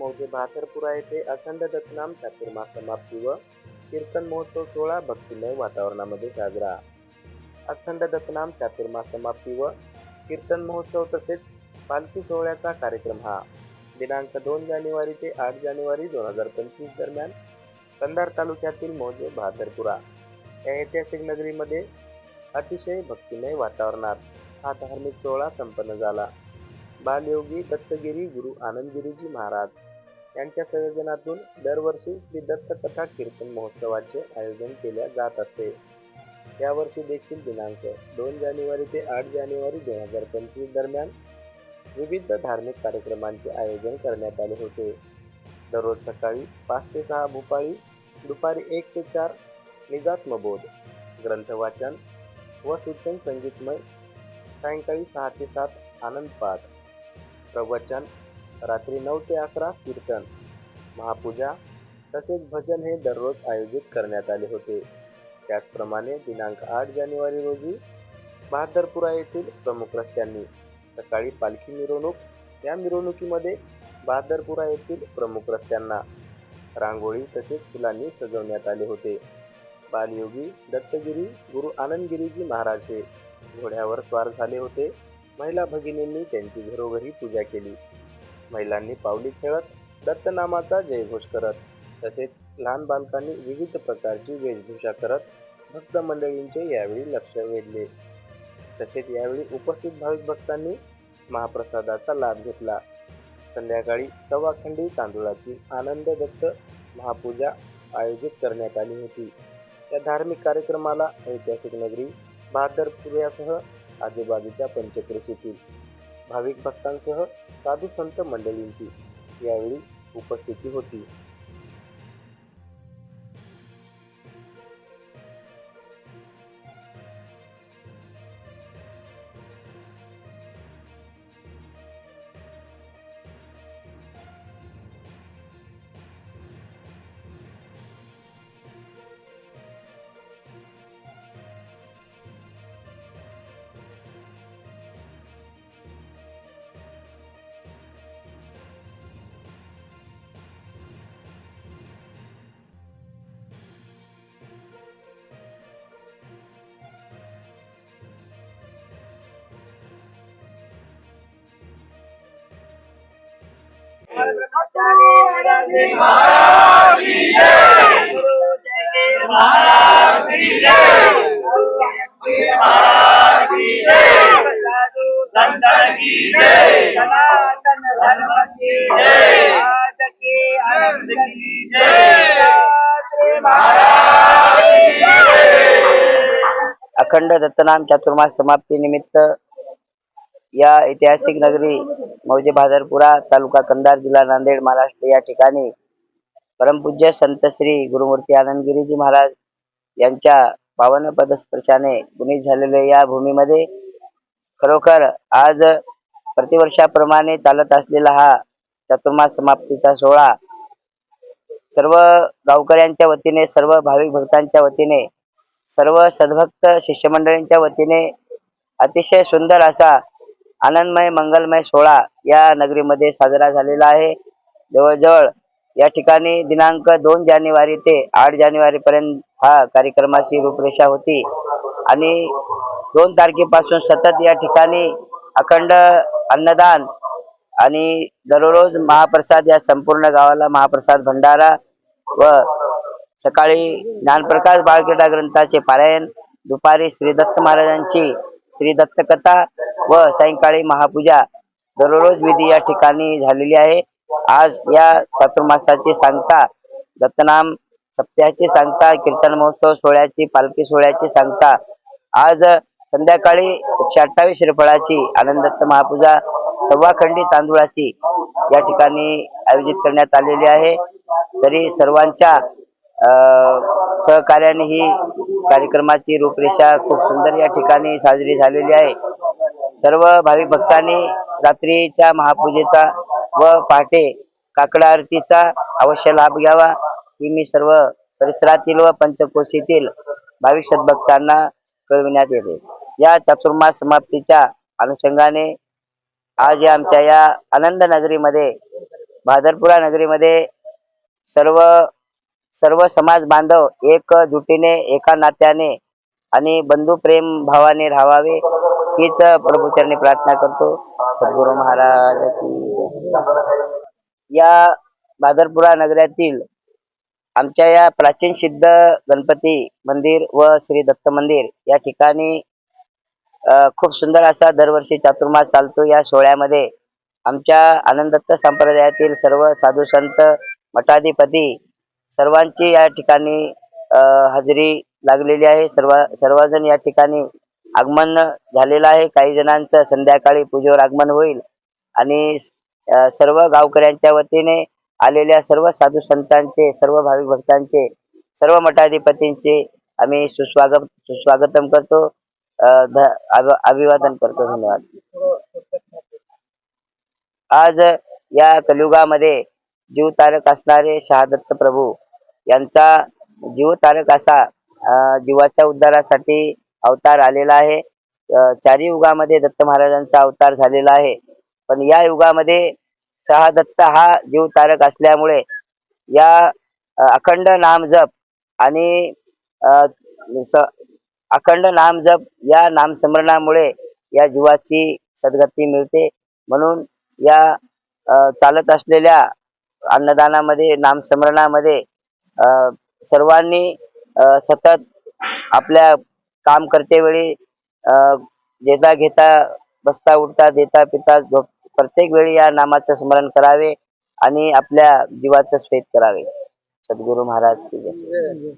मौजे भातरपुरा येथे अखंड दत्तनाम चातुर्मास समाप्ती व कीर्तन महोत्सव सोहळा भक्तिमय वातावरणामध्ये साजरा. अखंड दत्तनाम चातुर्मास समाप्ती व कीर्तन महोत्सव तसेच पालखी सोहळ्याचा कार्यक्रम हा दिनांक दोन जानेवारी ते आठ जानेवारी दोन हजार पंचवीस दरम्यान कंधार तालुक्यातील मौजे बहादरपुरा या ऐतिहासिक नगरीमध्ये अतिशय भक्तिमय वातावरणात हा धार्मिक सोहळा संपन्न झाला. बालयोगी दत्तगिरी गुरु आनंदगिरीजी महाराज यांच्या संयोजनातून दरवर्षी श्री दत्त कथा कीर्तन महोत्सवाचे आयोजन केले जात असते. यावर्षी देखील दिनांक दोन जानेवारी ते आठ जानेवारी दोन हजार पंचवीस दरम्यान विविध धार्मिक कार्यक्रमांचे आयोजन करण्यात आले होते. दररोज सकाळी पाच ते सहा भूपाळी दुपारी एक ते चार निजात्मबोध ग्रंथवाचन व सूचन संगीतमय सायंकाळी सहा ते सात आनंदपाठ प्रवचन रात्री नऊ ते अकरा कीर्तन महापूजा तसेच भजन हे दररोज आयोजित करण्यात आले होते. त्याचप्रमाणे दिनांक आठ जानेवारी रोजी बहादरपुरा येथील प्रमुख रस्त्यांनी सकाळी पालखी मिरवणूक या मिरवणुकीमध्ये बहादरपुरा येथील प्रमुख रस्त्यांना रांगोळी तसेच फुलांनी सजवण्यात आले होते. बालयोगी दत्तगिरी गुरु आनंदगिरीजी महाराज हे घोड्यावर स्वार झाले होते. महिला भगिनींनी त्यांची घरोघरी पूजा केली. महिलांनी पावली खेळत दत्तनामाचा जयघोष करत तसेच लहान बालकांनी विविध प्रकारची वेशभूषा करत भक्त मंडळींचे यावेळी लक्ष वेधले. तसेच यावेळी उपस्थित भाविक भक्तांनी महाप्रसादाचा लाभ घेतला. संध्याकाळी सव्वाखंडी तांदुळाची आनंद दत्त महापूजा आयोजित करण्यात आली होती. या धार्मिक कार्यक्रमाला ऐतिहासिक नगरी बहादरपुऱ्यासह आजूबाजूच्या पंचक्रोशीतील भाविक भक्तांसह साधू संत मंडळींची यावेळी उपस्थिती होती. अखंड दत्तनाम चातुर्मास समाप्ती निमित्त या ऐतिहासिक नगरी मौजे बाजारपुरा तालुका कंधार जिल्हा नांदेड महाराष्ट्र. या ठिकाणी परमपूज्य संत श्री गुरुमूर्ती आनंदगिरीजी महाराज यांच्या पावन पदस्पर्शाने गुणित झालेल्या या भूमीमध्ये खरोखर आज प्रतिवर्षाप्रमाणे चालत असलेला हा चतुर्मास समाप्तीचा सोहळा सर्व गावकऱ्यांच्या वतीने सर्व भाविक भक्तांच्या वतीने सर्व सद्भक्त शिष्यमंडळींच्या वतीने अतिशय सुंदर असा आनंदमय मंगलमय सोहळा या नगरीमध्ये साजरा झालेला आहे. जवळजवळ या ठिकाणी दिनांक दोन जानेवारी ते आठ जानेवारी पर्यंत हा कार्यक्रमाची रूपरेषा होती. आणि दोन तारखेपासून सतत या ठिकाणी अखंड अन्नदान आणि दररोज महाप्रसाद या संपूर्ण गावाला महाप्रसाद भंडारा व सकाळी ज्ञानप्रकाश बाळकेटा ग्रंथाचे पारायण दुपारी श्री दत्त महाराजांची श्री दत्तकथा व सायंकाळी महापूजा दररोज विधी या ठिकाणी झालेली आहे. आज या चातुर्मासाची सांगता दत्तनाम सप्त्याची सांगता कीर्तन महोत्सव सोहळ्याची पालखी सोहळ्याची सांगता. आज संध्याकाळी एकशे अठ्ठावीस श्रीफळाची आनंद दत्त महापूजा सव्वाखंडी तांदुळाची या ठिकाणी आयोजित करण्यात आलेली आहे. तरी सर्वांच्या सहकार्याने ही कार्यक्रमाची रूपरेषा खूप सुंदर या ठिकाणी साजरी झालेली आहे. सर्व भाविक भक्तांनी रात्रीच्या महापूजेचा व पहाटे काकडा आरतीचा अवश्य लाभ घ्यावा. ही मी सर्व परिसरातील व पंचकोशीतील भाविक सद्भक्तांना कळविण्यात येते. या चातुर्मास समाप्तीच्या अनुषंगाने आज आमच्या या आनंद नगरीमध्ये भादरपुरा नगरीमध्ये सर्व सर्व समाज बांधव एकजुटीने एका नात्याने आणि बंधू प्रेम भावाने राहावे हीच प्रभूचरणी प्रार्थना करतो. सद्गुरु महाराज या भादरपुरा नगरातील आमच्या या प्राचीन सिद्ध गणपती मंदिर व श्री दत्त मंदिर या ठिकाणी खूप सुंदर असा दरवर्षी चातुर्मास चालतो. या सोहळ्यामध्ये आमच्या आनंदत्त संप्रदायातील सर्व साधू संत मठाधिपती सर्वांची या ठिकाणी हजेरी लागलेली आहे. सर्व सर्वजण या ठिकाणी आगमन झालेलं आहे. काही जणांचं संध्याकाळी पूजेवर आगमन होईल आणि सर्व गावकऱ्यांच्या वतीने आलेल्या सर्व साधू संतांचे सर्व भाविक भक्तांचे सर्व मठाधिपतींचे आम्ही सुस्वागत सुस्वागतम करतो. अभिवादन करतो. धन्यवाद. आज या कलियुगामध्ये जीव तारक असणारे शहादत्त प्रभू यांचा जीव तारक असा जीवाच्या उद्धारासाठी अवतार आलेला आहे. चारी युगामध्ये दत्त महाराजांचा अवतार झालेला आहे. पण या युगामध्ये शहादत्त हा जीव तारक असल्यामुळे या अखंड नाम जप आणि स- अखंड नाम जप या नामस्मरणामुळे या जीवाची सद्गती मिळते. म्हणून या चालत असलेल्या अन्नदानामध्ये नामस्मरणामध्ये सर्वांनी सतत आपल्या काम करते वेळी अ, जेता घेता बसता उठता देता पिता झोप प्रत्येक वेळी या नामाचं स्मरण करावे आणि आपल्या जीवाचं स्वेत करावे सद्गुरु महाराज की जय.